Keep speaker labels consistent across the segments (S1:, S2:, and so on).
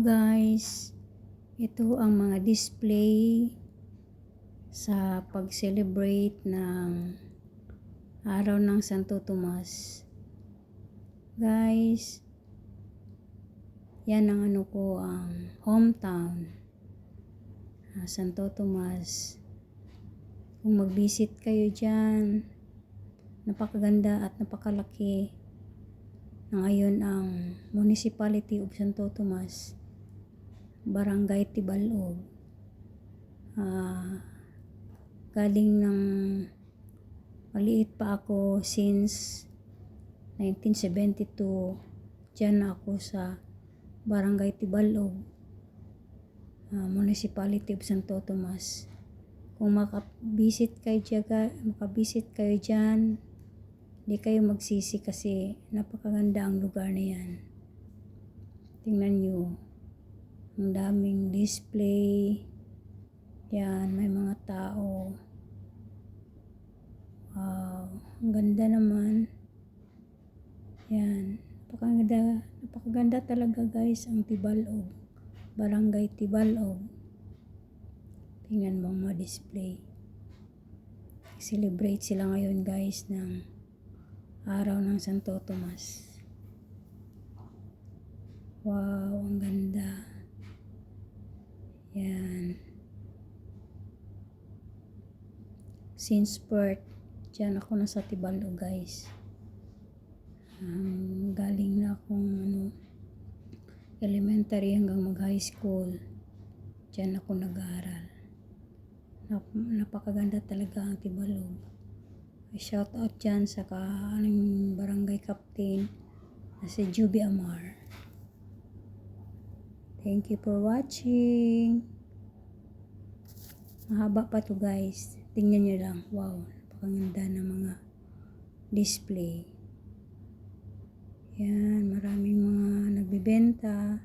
S1: guys, ito ang mga display sa pag-celebrate ng araw ng Santo Tomas. Guys, yan ang ano ko, ang hometown. ah, Santo Tomas. Kung mag-visit kayo dyan, napakaganda at napakalaki na ngayon ang Municipality of Santo Tomas, Barangay Tibalog. Ah, galing ng maliit pa ako since 1972. Diyan na ako sa Barangay Tibalog, ah, Municipality of Santo Tomas. Kung makabisit kayo dyan, makabisit kayo dyan, hindi kayo magsisi kasi napakaganda ang lugar na yan. Tingnan nyo. Ang daming display. Yan, may mga tao. Wow, ang ganda naman. Yan, napakaganda, napakaganda talaga guys ang Tibalog. Barangay Tibalog. Tingnan mo mga display. Celebrate sila ngayon guys ng araw ng Santo Tomas. Wow, ang ganda. Yan. Since birth, dyan ako nasa Tibalo guys. Um, galing na akong ano, elementary hanggang mag high school. Dyan ako nag-aaral. Nap- napakaganda talaga ang Tibalog. Shout out dyan sa anong barangay captain na si Juby Amar. Thank you for watching. Mahaba pa to guys. Tingnan nyo lang. Wow, napakaganda ng mga display. Yan, maraming mga nagbibenta.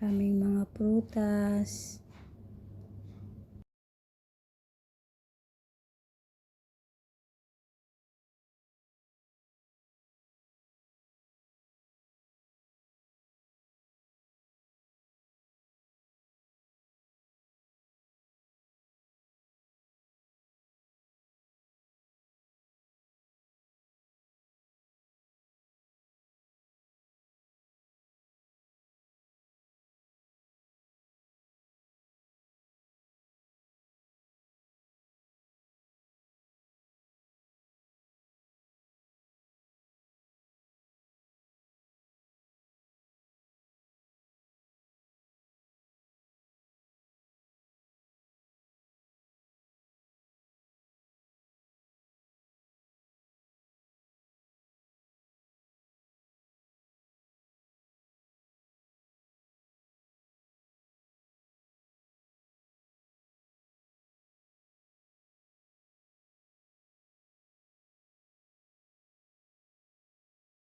S1: Maraming mga prutas.